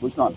Which one?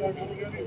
డాడీయే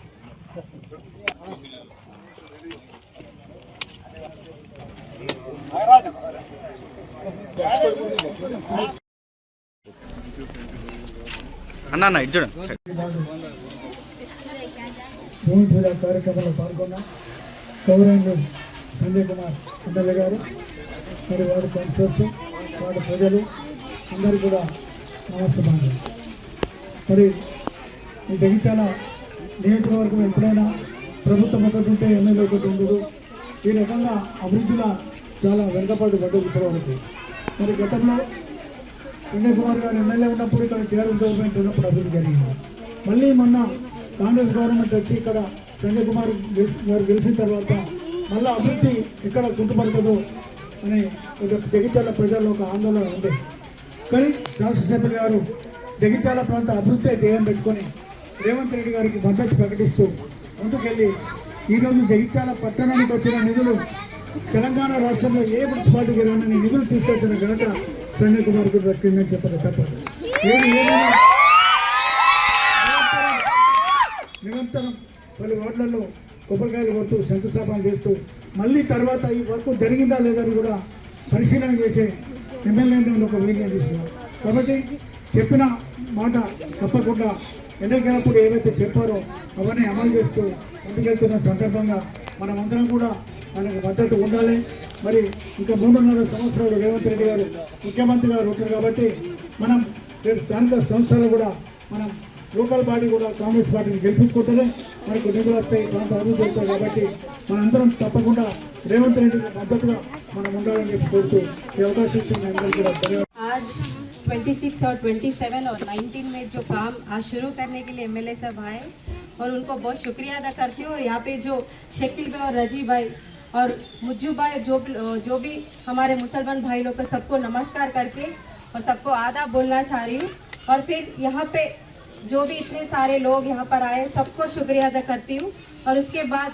అన్న అన్న ఇటు చూడండి భూమి పూజ కార్యక్రమంలో పాల్గొన్న గౌరవంలో సంజయ్ కుమార్ ఎమ్మెల్యే గారు మరి వారి కన్సర్స్ వారి ప్రజలు అందరూ కూడా నమస్తమానం మరి ఈ జగిత్యాల నియోజకవర్గం ఎప్పుడైనా ప్రభుత్వం ఒకటి ఉంటే ఎమ్మెల్యే ఒకటి ఉండదు. ఈ రకంగా అభివృద్ధిలో చాలా వెనుకబడి పడ్డది ఇప్పటివరకు. మరి గతంలో సంజయ్ కుమార్ గారు ఎమ్మెల్యే ఉన్నప్పుడు ఇక్కడ కేరళ గవర్నమెంట్ ఉన్నప్పుడు అభివృద్ధి జరిగింది. మళ్ళీ మొన్న కాంగ్రెస్ గవర్నమెంట్ వచ్చి ఇక్కడ సంజయ్ కుమార్ గెలిచి- గారు గెలిచిన తర్వాత మళ్ళీ అభివృద్ధి ఎక్కడ కుంటుపడుతుందో అని ఒక జగిత్యాల ప్రజల్లో ఒక ఆందోళన ఉంది. కానీ శాసనసభ్యులు గారు జగిత్యాల ప్రాంత అభివృద్ధి ధ్యేయం పెట్టుకొని రేవంత్ రెడ్డి గారికి మద్దతు ప్రకటిస్తూ ముందుకెళ్ళి ఈరోజు జగిత్యాల పట్టణానికి వచ్చిన నిధులు తెలంగాణ రాష్ట్రంలో ఏ మున్సిపాలిటీకి వెళ్ళిన నిధులు తీసుకొచ్చిన ఘనత సంజయ్ కుమార్ గారు దక్కిందని చెప్పారు చెప్పారు ఏది ఏమైనా నిరంతరం పలు వార్డులలో కొబ్బరికాయలు కొడుతూ శంకుస్థాపన చేస్తూ మళ్ళీ తర్వాత ఈ వర్క్ జరిగిందా లేదని కూడా పరిశీలన చేసే ఎమ్మెల్యేలను ఒక వీడియో తీసుకున్నాం కాబట్టి చెప్పిన మాట తప్పకుండా ఎన్నికైనప్పుడు ఏవైతే చెప్పారో అవన్నీ అమలు చేస్తూ ముందుకెళ్తున్న సందర్భంగా మనమందరం కూడా మనకు మద్దతు ఉండాలి. మరి ఇంకా మూడున్నర సంవత్సరాలు రేవంత్ రెడ్డి గారు ముఖ్యమంత్రిగా ఉంటారు కాబట్టి మనం రేపు స్థానిక సంస్థలు కూడా మనం లోకల్ బాడీ కూడా కాంగ్రెస్ పార్టీని గెలిపించుకుంటేనే మనకు నిధులు వస్తాయి ప్రాంత అభివృద్ధి అవుతాయి కాబట్టి మనందరం తప్పకుండా రేవంత్ రెడ్డికి మద్దతుగా మనం ఉండాలని చెప్పి కోరుతూ ఈ అవకాశం ఇచ్చిన అందరికీ కూడా ధన్యవాదాలు आज 26 और 27 और 19 में जो काम आज शुरू करने के लिए एमएलए साहब आए और उनको बहुत शुक्रिया अदा करती हूँ और यहाँ पे जो शकील भाई और रजी भाई और मुज्जू भाई जो जो भी हमारे मुसलमान भाई लोग को सबको नमस्कार करके और सबको आदाब बोलना चाह रही हूँ और फिर यहाँ पे जो भी इतने सारे लोग यहाँ पर आए सबको शुक्रिया अदा करती हूँ और उसके बाद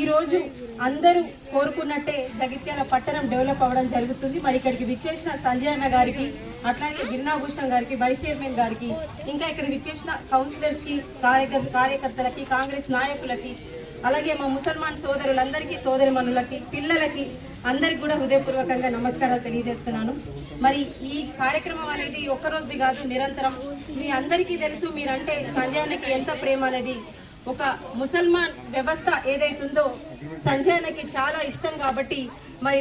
ఈరోజు అందరూ కోరుకున్నట్టే జగిత్యాల పట్టణం డెవలప్ అవ్వడం జరుగుతుంది మరి ఇక్కడికి విచ్చేసిన సంజయ్ అన్న గారికి అట్లాగే గిరినాభూషణం గారికి వైస్ చైర్మన్ గారికి ఇంకా ఇక్కడ విచ్చేసిన కౌన్సిలర్స్కి కార్యకర్ కార్యకర్తలకి కాంగ్రెస్ నాయకులకి అలాగే మా ముసల్మాన్ సోదరులందరికీ సోదరిమనులకి పిల్లలకి అందరికి కూడా హృదయపూర్వకంగా నమస్కారాలు తెలియజేస్తున్నాను. మరి ఈ కార్యక్రమం అనేది ఒక్క రోజుది కాదు నిరంతరం. మీ అందరికీ తెలుసు మీరంటే సంజయానికి ఎంత ప్రేమ అనేది. ఒక ముసల్మాన్ వ్యవస్థ ఏదైతుందో సంజయానికి చాలా ఇష్టం కాబట్టి మరి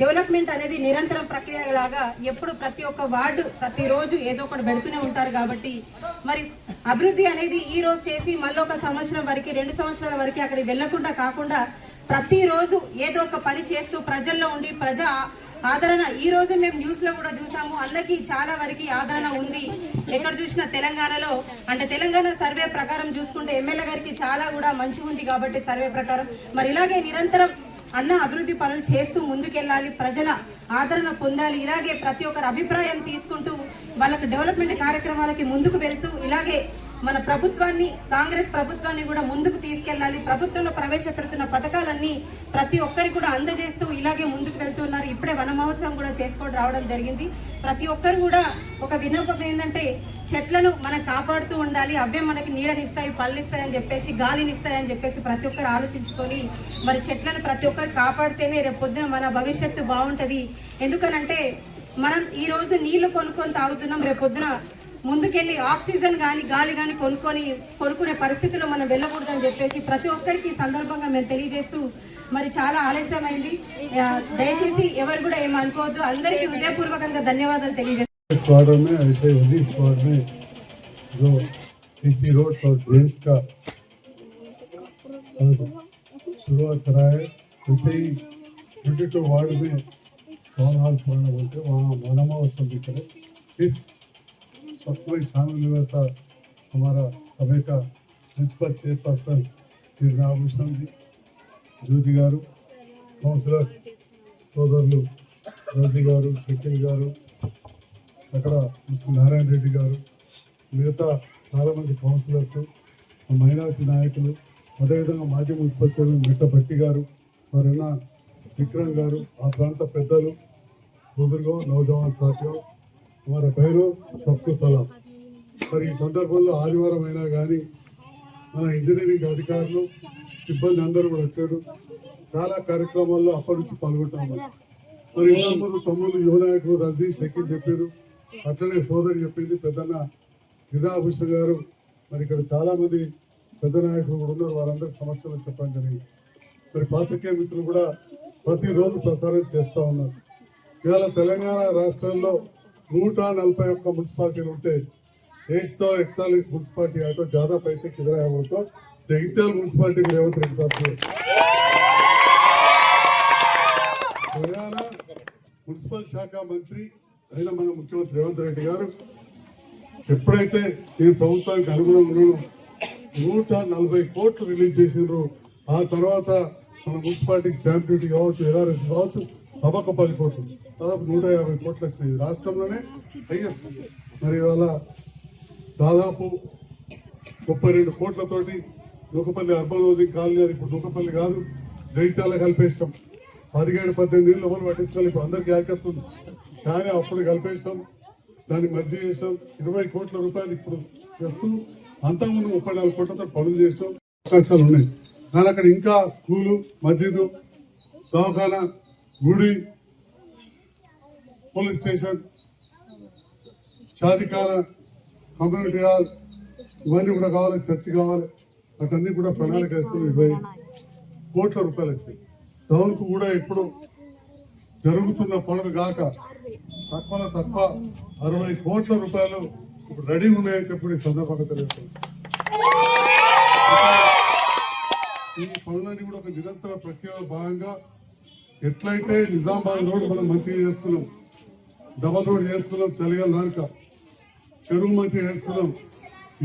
డెవలప్మెంట్ అనేది నిరంతరం ప్రక్రియ లాగా ఎప్పుడు ప్రతి ఒక్క వార్డు ప్రతిరోజు ఏదో ఒకటి పెడుతూనే ఉంటారు కాబట్టి మరి అభివృద్ధి అనేది ఈ రోజు చేసి మళ్ళీ ఒక సంవత్సరం వరకు రెండు సంవత్సరాల వరకు అక్కడికి వెళ్ళకుండా కాకుండా ప్రతిరోజు ఏదో ఒక పని చేస్తూ ప్రజల్లో ఉండి ప్రజా ఆదరణ. ఈ రోజు మేము న్యూస్లో కూడా చూసాము అన్నకి చాలా వరకు ఆదరణ ఉంది. ఎక్కడ చూసినా తెలంగాణలో అంటే తెలంగాణ సర్వే ప్రకారం చూసుకుంటే ఎమ్మెల్యే గారికి చాలా కూడా మంచి ఉంది కాబట్టి సర్వే ప్రకారం. మరి ఇలాగే నిరంతరం అన్న అభివృద్ధి పనులు చేస్తూ ముందుకెళ్ళాలి ప్రజల ఆదరణ పొందాలి. ఇలాగే ప్రతి ఒక్కరి అభిప్రాయం తీసుకుంటూ వాళ్ళకి డెవలప్మెంట్ కార్యక్రమాలకి ముందుకు వెళ్తూ ఇలాగే మన ప్రభుత్వాన్ని కాంగ్రెస్ ప్రభుత్వాన్ని కూడా ముందుకు తీసుకెళ్ళాలి. ప్రభుత్వంలో ప్రవేశపెడుతున్న పథకాలన్నీ ప్రతి ఒక్కరికి కూడా అందజేస్తూ ఇలాగే ముందుకు వెళ్తున్నారు ఇప్పుడే వన మహోత్సవం కూడా చేసుకోవడం రావడం జరిగింది. ప్రతి ఒక్కరు కూడా ఒక విన్నపం ఏంటంటే చెట్లను మనం కాపాడుతూ ఉండాలి. అవే మనకి నీడనిస్తాయి పళ్ళనిస్తాయి చెప్పేసి గాలినిస్తాయని చెప్పేసి ప్రతి ఒక్కరు ఆలోచించుకొని మరి చెట్లను ప్రతి ఒక్కరు కాపాడితేనే రేపు పొద్దున మన భవిష్యత్తు బాగుంటుంది. ఎందుకనంటే మనం ఈ రోజు నీళ్లు కొనుక్కొని తాగుతున్నాం రేపు పొద్దున ముందుకెళ్ళి ఆక్సిజన్ కానీ గాలి కానీ కొనుక్కొని కొనుక్కునే పరిస్థితిలో మనం వెళ్ళకూడదని చెప్పేసి ప్రతి ఒక్కరికి ఈ సందర్భంగా మేము తెలియజేస్తూ మరి చాలా ఆలస్యమైంది ఆ, దయచేసి ఎవరు కూడా ఏమనుకోవద్దు అందరికీ హృదయపూర్వకంగా ధన్యవాదాలు తెలియజేస్తాను इस वार्ड में ऐसे उन्नीस वार्ड में जो सीसी रोड्स और ड्रेन्स का और शुरुआत करा है वैसे ही ट्वेंटी टू वार्ड में टाउन हॉल खोलना बोलते हैं, वहाँ मौलामा उत्सव भी करें इस सबको शामिल व्यवस्था हमारा सभा का प्रिंसिपल चेयरपर्सन पीर नागभूषण जी జ్యోతి గారు కౌన్సిలర్స్ సోదరులు రోజీ గారు షకీల్ గారు అక్కడ మిస్టర్ నారాయణ రెడ్డి గారు మిగతా చాలామంది కౌన్సిలర్స్ మైనారిటీ నాయకులు అదేవిధంగా మాజీ మున్సిపల్ చైర్మన్ మిట్ట భట్టి గారు మరన్నా విక్రమ్ గారు ఆ ప్రాంత పెద్దలు బుజుర్గో నౌజవాన్ సాథియో వారి పేరు సబ్కు సలాం. మరి ఈ సందర్భంలో ఆదివారం అయినా కానీ మన ఇంజనీరింగ్ అధికారులు సిబ్బంది అందరూ కూడా వచ్చారు. చాలా కార్యక్రమాల్లో అప్పటి నుంచి పాల్గొంటాము మరి ఇంతకుముందు తమ్ముడు యువనాయకుడు రజీ షకీల్ చెప్పారు. అట్లనే సోదరి చెప్పింది పెద్దన్న గిరిరాభూషణ్ గారు. మరి ఇక్కడ చాలామంది పెద్ద నాయకులు కూడా ఉన్నారు. వారందరి సమక్షంలో చెప్పడం జరిగింది. మరి పాత్రికేయ మిత్రులు కూడా ప్రతిరోజు ప్రసారం చేస్తూ ఉన్నారు ఇవాళ తెలంగాణ రాష్ట్రంలో నూట నలభై ఒక్క మున్సిపాలిటీలు ఉంటే एक सौ इकतालीस म्यूनसिपालिटी है तो ज्यादा पैसे किधर है वो तो जगित्याल म्यूनसिपालिटी में रेवंत रेड्डी साहब से తెలంగాణ మున్సిపల్ శాఖ మంత్రి అయిన మన ముఖ్యమంత్రి రేవంత్ రెడ్డి గారు ఎప్పుడైతే ఈ ప్రభుత్వానికి అనుగుణంగా ఉన్నాడో నూట నలభై కోట్లు రిలీజ్ చేసిండ్రు ఆ తర్వాత మన మున్సిపాలిటీ స్టాంప్ డ్యూటీ కావచ్చు ఎల్ఆర్ఎస్ కావచ్చు అబకపల్లి కోట్లు దాదాపు నూట యాభై కోట్లు వచ్చినాయి రాష్ట్రంలోనే హైయెస్ట్ మరి ఇవాళ దాదాపు ముప్పై రెండు కోట్లతోటి నూకపల్లి అర్బన్ హౌసింగ్ కాలనీ అది ఇప్పుడు నూకపల్లి కాదు జైత్యాల కలిపేస్తాం. పదిహేడు పద్దెనిమిది ఏళ్ళు ఎవరు పట్టించుకోవాలి ఇప్పుడు అందరికి ఉంది. కానీ అప్పుడు కలిపేస్తాం దాన్ని మర్చి చేసాం ఇరవై కోట్ల రూపాయలు ఇప్పుడు చేస్తూ అంతకుముందు ముప్పై నాలుగు కోట్లతో పనులు చేసాం అవకాశాలు ఉన్నాయి. కానీ అక్కడ ఇంకా స్కూలు మసీదు దవాఖానా గుడి పోలీస్ స్టేషన్ షాదికాల కమ్యూనిటీ హాల్ ఇవన్నీ కూడా కావాలి చర్చి కావాలి. అటన్నీ కూడా ప్రణాళిక వేస్తాం ఇరవై కోట్ల రూపాయలు వచ్చాయి టౌన్కు కూడా ఇప్పుడు జరుగుతున్న పనులు కాక తక్కువ తక్కువ అరవై కోట్ల రూపాయలు ఇప్పుడు రెడీ ఉన్నాయని చెప్పి సందర్భంగా తెలియజేస్తుంది ఈ పనులన్నీ కూడా ఒక నిరంతర ప్రక్రియలో భాగంగా ఎట్లయితే నిజామాబాద్ రోడ్ మనం మంచిగా చేసుకున్నాం డబల్ రోడ్ చేసుకున్నాం చలిగల దానిక చెరువు మంచిగా చేసుకున్నాం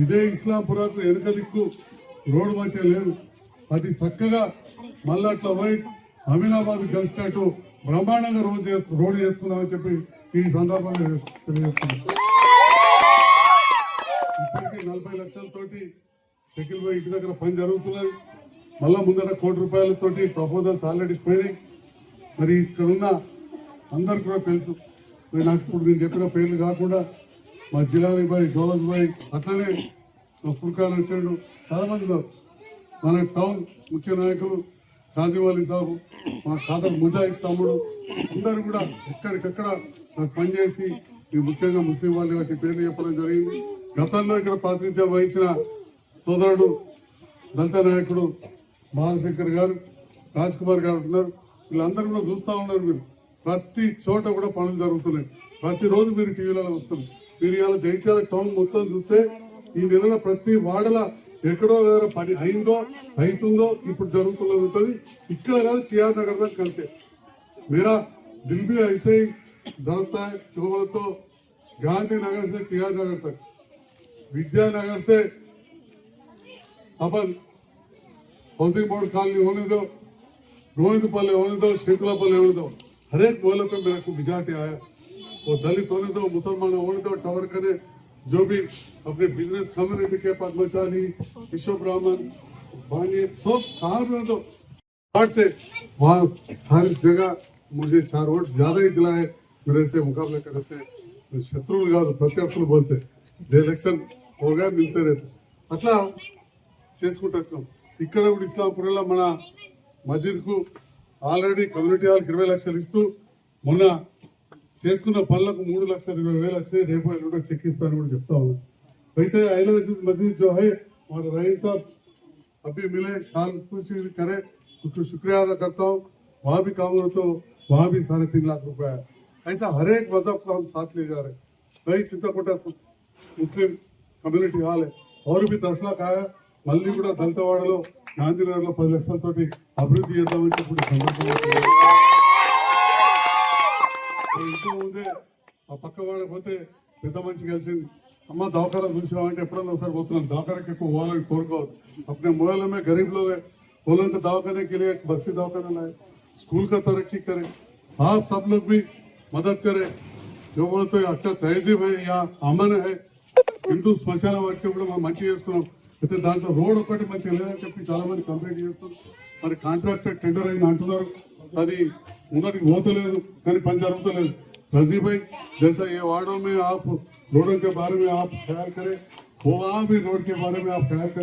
ఇదే ఇస్లాంపురాకు వెనుక దిక్కు రోడ్డు మంచిగా లేదు. అది చక్కగా మళ్ళీ అట్లా పోయి అమీనాబాద్ కలిసినట్టు బ్రహ్మాండంగా రోడ్ చేసు రోడ్ చేసుకుందామని చెప్పి ఈ సందర్భంగా తెలియజేస్తున్నాం. ఇప్పటికీ నలభై లక్షలతోటి టెక్కిల్ పోయి ఇంటి దగ్గర పని జరుగుతున్నది. మళ్ళా ముందర కోటి రూపాయలతోటి ప్రపోజల్స్ ఆల్రెడీ పోయినాయి. మరి ఇక్కడ ఉన్న అందరు కూడా తెలుసు. మరి నాకు ఇప్పుడు నేను చెప్పిన పేర్లు కాకుండా మా జిలాని బాయ్ గోలజ్ బాయ్ అట్లనే మా ఫుల్ఖాన్ వచ్చాడు. చాలా మంది మన టౌన్ ముఖ్య నాయకులు కాజీవాలి సాబు మా ఖాదర్ ముజాహిద్ తమ్ముడు అందరూ కూడా ఎక్కడికక్కడ నాకు పనిచేసి ముఖ్యంగా ముస్లిం వాళ్ళు వాటి పేర్లు చెప్పడం జరిగింది. గతంలో ఇక్కడ ప్రాతినిధ్యం వహించిన సోదరుడు దళిత నాయకుడు బాలశంకర్ గారు రాజ్ కుమార్ గారు ఉన్నారు వీళ్ళందరూ కూడా చూస్తూ ఉన్నారు మీరు ప్రతి చోట కూడా పనులు జరుగుతున్నాయి ప్రతిరోజు మీరు టీవీలలో వస్తుంది మీరు ఇవాళ జైత్యాల టౌన్ మొత్తం చూస్తే ఈ నెలలో ప్రతి వాడల ఎక్కడో వేరే పని అయిందో అవుతుందో ఇప్పుడు జరుగుతున్నది ఉంటుంది ఇక్కడ కాదు టిఆర్ నగర్ దాకా అంతే मेरा दिल भी ऐसे ही धड़कता है क्यों बोले तो गांधीनगर से टिया नगर तक विद्यानगर से अपन हाउसिंग बोर्ड कॉलोनी होने दो गोविंदपल्ले होने दो शेखुलापल्ले होने दो हर एक मोहल्ले पे मेरे को बिजाटे आया वो दलित होने दो मुसलमान होने दो टवर करे जो भी अपने बिजनेस कम्युनिटी के पद्मशाली विश्व ब्राह्मण बानी सब कहाँ भी होने दो हार्ट से वहाँ हर जगह मुझे चार वोट ज्यादा ही दिलाए मेरे से मुकाबले करे से శత్రువులు కాదు ప్రత్యర్థులు పోతే ఎలక్షన్ పోగా మిల్తే రేపు అట్లా చేసుకుంటూ వచ్చినాం ఇక్కడ కూడా ఇస్లాంపురంలో మన మస్జిద్ కు ఆల్రెడీ కమ్యూనిటీ హాల్కి ఇరవై లక్షలు ఇస్తూ మొన్న చేసుకున్న పనులకు మూడు లక్షల ఇరవై వేలు వచ్చాయి రేపు ఎల్లుండో చెక్ ఇస్తాను కూడా చెప్తా ఉన్నాను वैसे अहले मस्जिद मस्जिद जो है हमारे रहीम साहब अभी मिले शाल कुछ भी करे उसको शुक्रिया अदा करता हूँ वहाँ भी काम हो तो वहाँ भी साढ़े तीन लाख रुपए है ऐसा हर एक मजहब को हम साथ ले जा रहे हैं वही चिंताकोटा मुस्लिम కమ్యూనిటీ హాల్ और भी दस लाख आया మళ్ళీ కూడా దళితవాడలో గాంధీనగర్లో పది లక్షలతోటి అభివృద్ధి చేద్దామని చెప్పి ఇప్పుడు సందర్భంగా తెలియజేస్తున్నాను. ఇంకో ముందే ఆ పక్క వాడ పోతే పెద్ద మనిషి కలిసింది అమ్మ దవాఖానా చూసినామంటే ఎప్పుడన్నా ఒకసారి పోతున్నాం దవాఖానకి ఎక్కువ పోవాలని కోరుకోవద్దు अपने मोहल्ले में गरीब लोग है उन को दवाखाने के लिए एक बस्ती दवाखाना लाए स्कूल का तरक्की करें आप सब लोग भी मदद करें जो बोले तो अच्छा तहजीब है या अमन है హిందూ శ్మశాన వాటికి కూడా మనం మంచిగా చేసుకున్నాం అయితే దాంట్లో రోడ్ ఒకటి మంచిగా లేదని చెప్పి చాలా మంది కంప్లైంట్ చేస్తున్నారు మరి కాంట్రాక్టర్ టెండర్ అయింది అంటున్నారు అది ముందరికి పోతలేదు కానీ పని జరుగుతలేదు रजी भाई जैसा ये वार्डों में आप रोडों के बारे में आप ख्याल करें वो वहाँ भी रोड के बारे में आप ख्याल करें